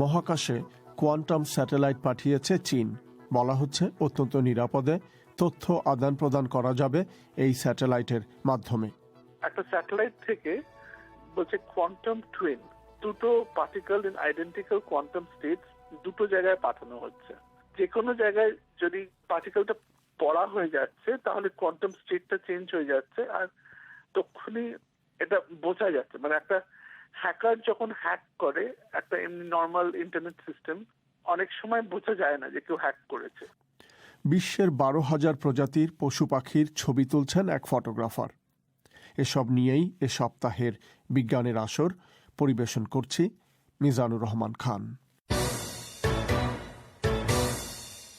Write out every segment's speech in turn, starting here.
মহাকাশে quantum satellite পাঠিয়েছে চীন। বলা হচ্ছে, অত্যন্ত নিরাপদে তথ্য আদান প্রদান করা যাবে এই স্যাটেলাইটের মাধ্যমে। একটা স্যাটেলাইট থেকে বলছে কোয়ান্টাম টুইন, দুটো particle in identical quantum states দুটো জায়গায় পাঠানো হচ্ছে। যে কোনো জায়গায় যদি পার্টিকেলটা পড়া হয়ে যাচ্ছে, তাহলে কোয়ান্টাম স্টেটটা চেঞ্জ হয়ে যাচ্ছে আর তখনই এটা বোঝা যাচ্ছে। মানে একটা হ্যাকার যখন হ্যাক করে, একটা এমনি নর্মাল ইন্টারনেট সিস্টেম অনেক সময় বোঝা যায় না যে কেউ হ্যাক করেছে। বিশ্বের বারো হাজার প্রজাতির পশু পাখির ছবি তুলছেন এক ফটোগ্রাফার এসব নিয়েই এ সপ্তাহের বিজ্ঞানের আসর পরিবেশন করছি মিজানুর রহমান খান।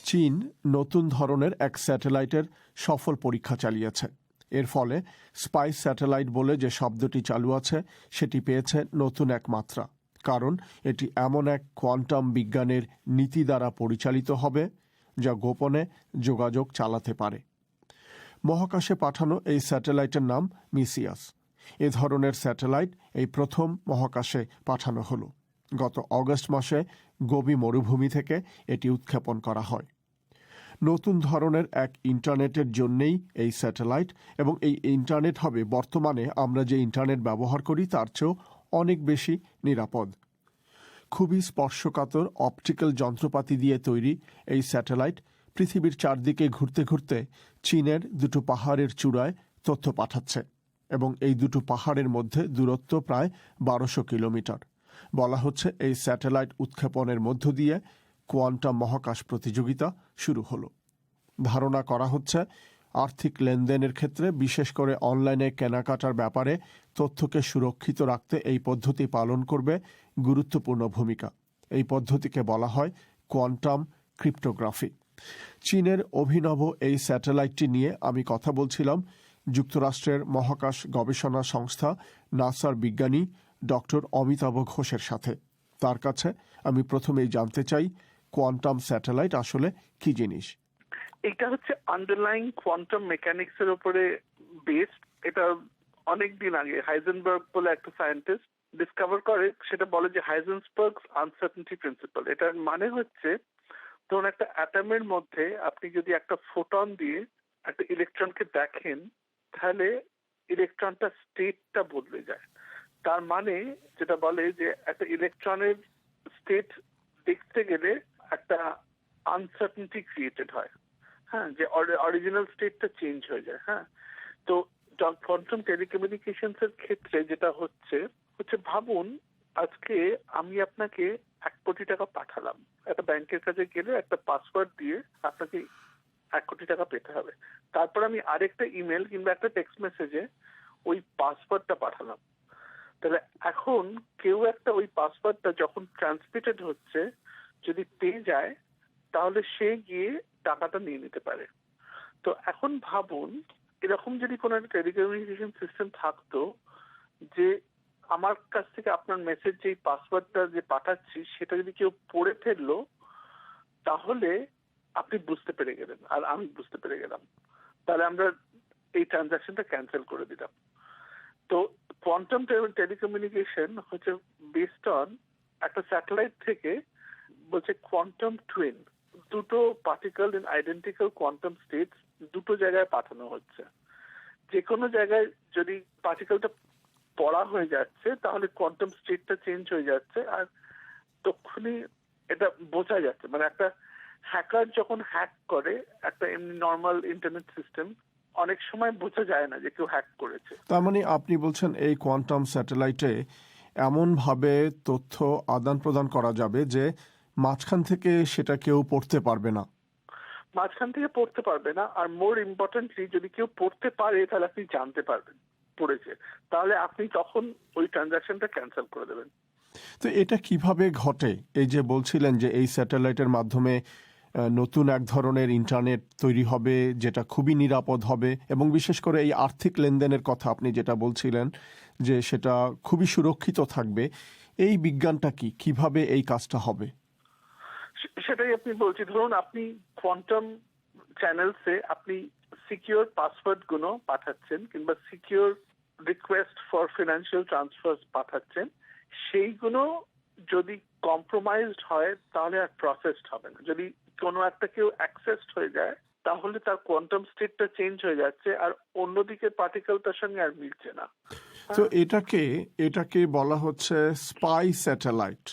চীন নতুন ধরনের এক স্যাটেলাইটের সফল পরীক্ষা চালিয়েছে। এর ফলে স্পাইস স্যাটেলাইট বলে যে শব্দটি চালু আছে, সেটি পেয়েছে নতুন এক মাত্রা। কারণ এটি এমন এক কোয়ান্টাম বিজ্ঞানের নীতি দ্বারা পরিচালিত হবে, যা গোপনে যোগাযোগ চালাতে পারে। মহাকাশে পাঠানো এই স্যাটেলাইটের নাম মিসিয়াস। এ ধরনের স্যাটেলাইট এই প্রথম মহাকাশে পাঠানো হলো। গত অগস্ট মাসে গোবি মরুভূমি থেকে এটি উৎক্ষেপণ করা হয়। নতুন ধরনের এক ইন্টারনেটের জন্যেই এই স্যাটেলাইট এবং এই ইন্টারনেট হবে, বর্তমানে আমরা যে ইন্টারনেট ব্যবহার করি তার চেয়েও অনেক বেশি নিরাপদ। খুবই স্পর্শকাতর অপটিক্যাল যন্ত্রপাতি দিয়ে তৈরি এই স্যাটেলাইট। পৃথিবীর চারদিকে ঘুরতে ঘুরতে চীনের দুটো পাহাড়ের চূড়ায় তথ্য পাঠাচ্ছে এবং এই দুটো পাহাড়ের মধ্যে দূরত্ব প্রায় বারোশো কিলোমিটার। বলা হচ্ছে এই স্যাটেলাইট উৎক্ষেপণের মধ্য দিয়ে কোয়ান্টাম মহাকাশ প্রতিযোগিতা শুরু হলো। ধারণা করা হচ্ছে, আর্থিক লেনদেনের ক্ষেত্রে, বিশেষ করে অনলাইনে কেনাকাটার ব্যাপারে, তথ্যকে সুরক্ষিত রাখতে এই পদ্ধতি পালন করবে গুরুত্বপূর্ণ ভূমিকা। এই পদ্ধতিকে বলা হয় কোয়ান্টাম ক্রিপ্টোগ্রাফি। চীনের অভিনব এই স্যাটেলাইটটি নিয়ে আমি কথা বলছিলাম যুক্তরাষ্ট্রের মহাকাশ গবেষণা সংস্থা নাসার বিজ্ঞানী ডক্টর অমিতাভ ঘোষের সাথে। তার কাছে আমি প্রথমেই জানতে চাই কোয়ান্টাম স্যাটেলাইট আসলে কি জিনিস? এটা হচ্ছে আন্ডারলাইং কোয়ান্টাম মেকানিক্স এর উপরে বেসড এটা অনেক দিন আগে হাইজেনবার্গ বলে একটা সায়েন্টিস্ট ডিসকভার করে, সেটা বলে যে হাইজেনবার্গ আনসার্টেনটি প্রিন্সিপাল এটার মানে হচ্ছে, ধরুন একটা অ্যাটমের মধ্যে আপনি যদি একটা ফোটন দিয়ে একটা ইলেকট্রনকে দেখেন, তাহলে ইলেকট্রনটা স্টেটটা বদলে যায়। তার মানে যেটা বলে যে একটা ইলেকট্রনের স্টেট দেখতে গেলে একটা আনসার্টেনটি ক্রিয়েটেড হয়। হ্যাঁ যে অরিজিনাল স্টেটটা চেঞ্জ হয়ে যায় হ্যাঁ। তো কোয়ান্টাম টেলিকমিউনিকেশনস এর ক্ষেত্রে যেটা হচ্ছে হচ্ছে ভাবুন, আজকে আমি আপনাকে এক কোটি টাকা পাঠালাম। একটা ব্যাংকের কাছে গেলে একটা পাসওয়ার্ড দিয়ে আপনাকে এক কোটি টাকা পেতে হবে। তারপর আমি আরেকটা ইমেল কিংবা একটা টেক্সট মেসেজে ওই পাসওয়ার্ডটা পাঠালাম। তাহলে এখন কেউ একটা ওই পাসওয়ার্ডটা যখন ট্রান্সমিটেড হচ্ছে যদি পেয়ে যায়, তাহলে সে গিয়ে টাকাটা নিয়ে নিতে পারে। তো এখন ভাবুন, এরকম যদি কোনো একটা টেলিকমিউনিকেশন সিস্টেম থাকতো যে আমার কাছ থেকে আপনার মেসেজ যে পাসওয়ার্ডটা যে পাঠাচ্ছি, সেটা যদি কেউ পড়ে ফেলল, তাহলে আপনি বুঝতে পেরে গেলেন, আর আমি বুঝতে পেরে গেলাম। তাহলে আমরা এই ট্রানজাকশনটা ক্যান্সেল করে দিলাম। তো কোয়ান্টাম টেলিকমিউনিকেশন হচ্ছে বেসড অন একটা স্যাটেলাইট থেকে বলছে কোয়ান্টাম টুইন দুটো particle in identical quantum states দুটো জায়গায় পাঠানো হচ্ছে। যে কোনো জায়গায় যদি পার্টিকেলটা পড়া হয়ে যাচ্ছে, তাহলে কোয়ান্টাম স্টেটটা চেঞ্জ হয়ে যাচ্ছে, আর তখনই এটা বোঝা যাচ্ছে। মানে একটা হ্যাকার যখন হ্যাক করে, একটা এমনি নর্মাল ইন্টারনেট সিস্টেম অনেক সময় বোঝা যায় না যে কেউ হ্যাক করেছে। তার মানে আপনি বলছেন এই কোয়ান্টাম স্যাটেলাইটে এমনভাবে তথ্য আদান প্রদান করা যাবে যে মাঝখান থেকে সেটা কেউ পড়তে পারবে না। মাঝখান থেকে পড়তে পারবে না আর মোর ইম্পর্টেন্টলি যদি কেউ পড়তে পারে তাহলে আপনি জানতে পারবেন পড়েছে। তাহলে আপনি তখন ওই ট্রানজাকশনটা ক্যান্সেল করে দেবেন। তো এটা কীভাবে ঘটে? এই যে বলছিলেন যে এই স্যাটেলাইটের মাধ্যমে নতুন এক ধরনের ইন্টারনেট তৈরি হবে যেটা খুবই নিরাপদ হবে এবং বিশেষ করে এই আর্থিক লেনদেনের কথা আপনি যেটা বলছিলেন যে সেটা খুবই সুরক্ষিত থাকবে। এই বিজ্ঞানটা কি? কীভাবে এই কাজটা হবে? সেটাই আপনি বলছি। ধরুন আপনি কোয়ান্টাম চ্যানেলসে আপনি সিকিউর পাসওয়ার্ডগুলো পাঠাচ্ছেন কিংবা secure request for financial transfer পাঠাচ্ছেন, সেইগুলো যদি কম্প্রোমাইজড হয়, তাহলে আর প্রসেসড হবে না। যদি কোনো একটা কেউ অ্যাক্সেসড হয়ে যায়, তাহলে তার কোয়ান্টাম স্টেটটা চেঞ্জ হয়ে যাচ্ছে আর অন্যদিকে পার্টিকেল তার সঙ্গে আর মিলছে না। তো এটাকে এটাকে বলা হচ্ছে স্পাই স্যাটেলাইট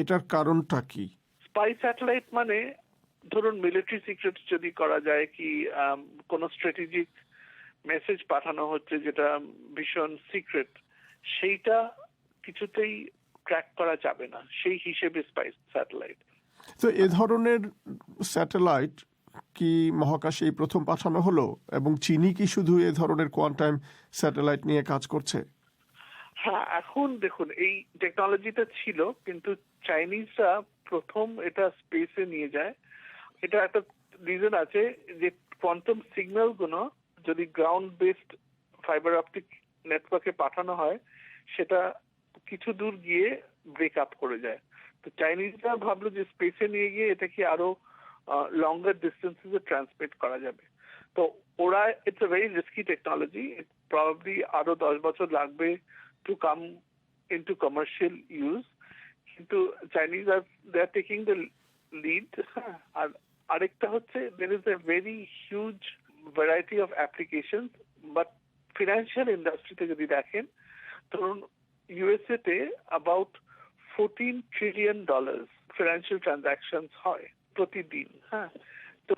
এটার কারণটা কি? স্পাই স্যাটেলাইট মানে ধরুন মিলিটারি সিক্রেট যদি করা যায় কি কোনো স্ট্র্যাটেজিক মেসেজ পাঠানো হচ্ছে যেটা ভীষণ সিক্রেট সেইটা কিছুতেই ট্র্যাক করা যাবে না। সেই হিসেবে স্পাই স্যাটেলাইট তো এ ধরনের স্যাটেলাইট কি মহাকাশে এই প্রথম পাঠানো হলো এবং চীনই কি শুধু এ ধরনের কোয়ান্টাম স্যাটেলাইট নিয়ে কাজ করছে? হ্যাঁ এখন দেখুন এই টেকনোলজিটা ছিল কিন্তু চাইনিজরা প্রথম এটা স্পেসে নিয়ে যায়। এটা একটা রিজন আছে যে কোয়ান্টাম সিগন্যালগুলো যদি গ্রাউন্ড বেসড ফাইবার অপটিক নেটওয়ার্কে পাঠানো হয়, সেটা কিছু দূর গিয়ে ব্রেক আপ করে যায়। তো চাইনিজরা ভাবলো যে স্পেসে নিয়ে গিয়ে এটাকে আরও লঙ্গার ডিস্টেন্সে ট্রান্সমিট করা যাবে। তো ওরা it's a very risky technology probably আরও দশ বছর লাগবে to come into commercial use কিন্তু Chinese R they are taking the lead আর আরেকটা হচ্ছে there is a very huge variety of application but financial ইন্ডাস্ট্রিতে যদি দেখেন, ধরুন ইউএসএ তে about fourteen trillion dollar financial transaction হয় প্রতিদিন হ্যাঁ? তো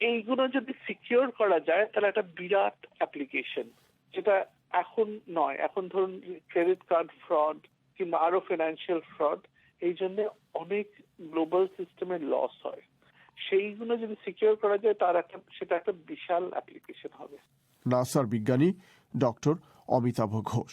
এইগুলো যদি সিকিউর করা যায়, তাহলে একটা বিরাট অ্যাপ্লিকেশন যেটা এখন নয়। এখন ধরুন ক্রেডিট কার্ড ফ্রড কিংবা আরও ফিনান্সিয়াল ফ্রড এই জন্য অনেক গ্লোবাল সিস্টেমের লস হয়। সেইগুলো যদি সিকিউর করা যায়, তার একটা, সেটা একটা বিশাল অ্যাপ্লিকেশন হবে। নাসার বিজ্ঞানী ডক্টর অমিতাভ ঘোষ।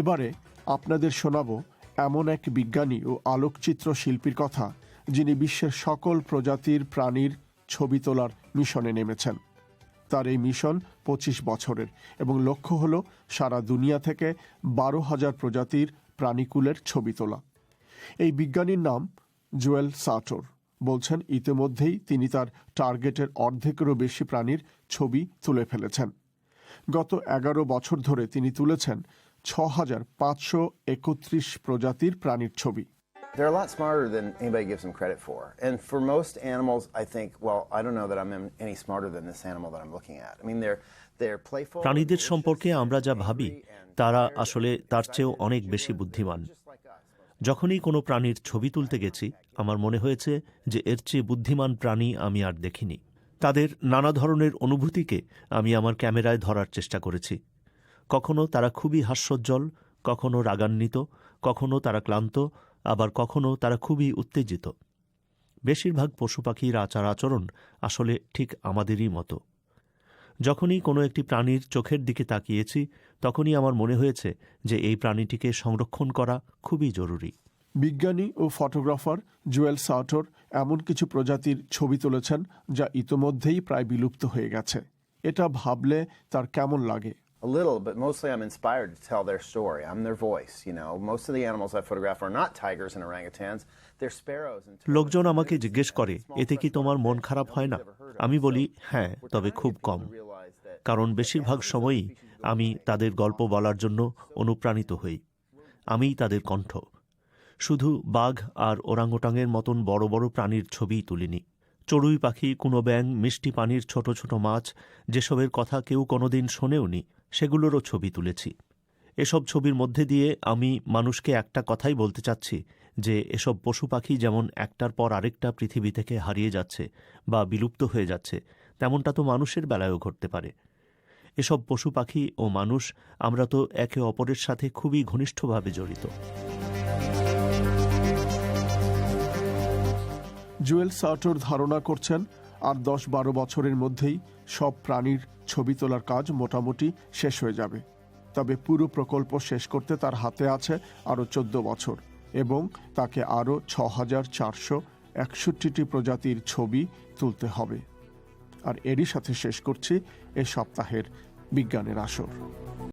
এবারে আপনাদের শোনাব এমন এক বিজ্ঞানী ও আলোকচিত্র শিল্পীর কথা, যিনি বিশ্বের সকল প্রজাতির প্রাণীর ছবি তোলার মিশনে নেমেছেন। তার এই মিশন পঁচিশ বছরের এবং লক্ষ্য হল সারা দুনিয়া থেকে বারো হাজার প্রজাতির প্রাণীকুলের ছবি তোলা। এই বিজ্ঞানীর নাম জুয়েল সাটোর। বলছেন, ইতিমধ্যেই তিনি তার টার্গেটের অর্ধেকেরও বেশি প্রাণীর ছবি তুলে ফেলেছেন। গত এগারো বছর ধরে তিনি তুলেছেন ছ হাজার পাঁচশো একত্রিশ প্রজাতির প্রাণীর ছবি। They're a lot smarter than anybody gives them credit for. And for most animals, I think, well, I don't know that I'm any smarter than this animal that I'm looking at. I mean, they're they're playful. প্রাণীদের সম্পর্কে আমরা যা ভাবি তারা আসলে তার চেয়েও অনেক বেশি বুদ্ধিমান. যখনই কোনো প্রাণীর ছবি তুলতে গেছি আমার মনে হয়েছে যে এর চেয়ে বুদ্ধিমান প্রাণী আমি আর দেখিনি তাদের নানা ধরনের অনুভূতিকে আমি আমার ক্যামেরায় ধরার চেষ্টা করেছি কখনো তারা খুবই হাস্যোজ্জ্বল কখনো রাগান্বিত কখনো তারা ক্লান্ত আবার কখনো তারা খুবই উত্তেজিত। বেশিরভাগ পশু পাখির আচার আচরণ আসলে ঠিক আমাদেরই মতো। যখনই কোনো একটি প্রাণীর চোখের দিকে তাকিয়েছি, তখনই আমার মনে হয়েছে যে এই প্রাণীটিকে সংরক্ষণ করা খুবই জরুরি। বিজ্ঞানী ও ফটোগ্রাফার জুয়েল সাউটর এমন কিছু প্রজাতির ছবি তুলেছেন যা ইতোমধ্যেই প্রায় বিলুপ্ত হয়ে গেছে। এটা ভাবলে তার কেমন লাগে? A little, but mostly I'm inspired to tell their story. I'm their voice, you know. Most of the animals I photograph are not tigers and orangutans. They're sparrows and. লোকজন আমাকে জিজ্ঞেস করে এতে কি তোমার মন খারাপ হয় না আমি বলি হ্যাঁ তবে খুব কম কারণ বেশিরভাগ সময়ই আমি তাদের গল্প বলার জন্য অনুপ্রাণিত হই আমিই তাদের কণ্ঠ শুধু বাঘ আর ওরাংওটাংয়ের মতন বড় বড় প্রাণীর ছবিই তুলিনি চড়ুই পাখি কুনো ব্যাং মিষ্টি পানির ছোট ছোট মাছ, যেসবের কথা কেউ কোনোদিন শোনেওনি, সেগুলোরও ছবি তুলেছি। এসব ছবির মধ্যে দিয়ে আমি মানুষকে একটা কথাই বলতে চাচ্ছি, যে এসব পশু পাখি যেমন একটার পর আরেকটা পৃথিবী থেকে হারিয়ে যাচ্ছে বা বিলুপ্ত হয়ে যাচ্ছে, তেমনটা তো মানুষের বেলায়ও ঘটতে পারে। এসব পশু পাখি ও মানুষ, আমরা তো একে অপরের সাথে খুবই ঘনিষ্ঠভাবে জড়িত। জুয়েল সাউটর ধারণা করছেন, আর দশ বারো বছরের মধ্যেই সব প্রাণীর ছবি তোলার কাজ মোটামুটি শেষ হয়ে যাবে। তবে পুরো প্রকল্প শেষ করতে তার হাতে আছে আরও চোদ্দ বছর এবং তাকে আরও ছ হাজার চারশো একষট্টিটি প্রজাতির ছবি তুলতে হবে। আর এরই সাথে শেষ করছি এ সপ্তাহের বিজ্ঞানের আসর।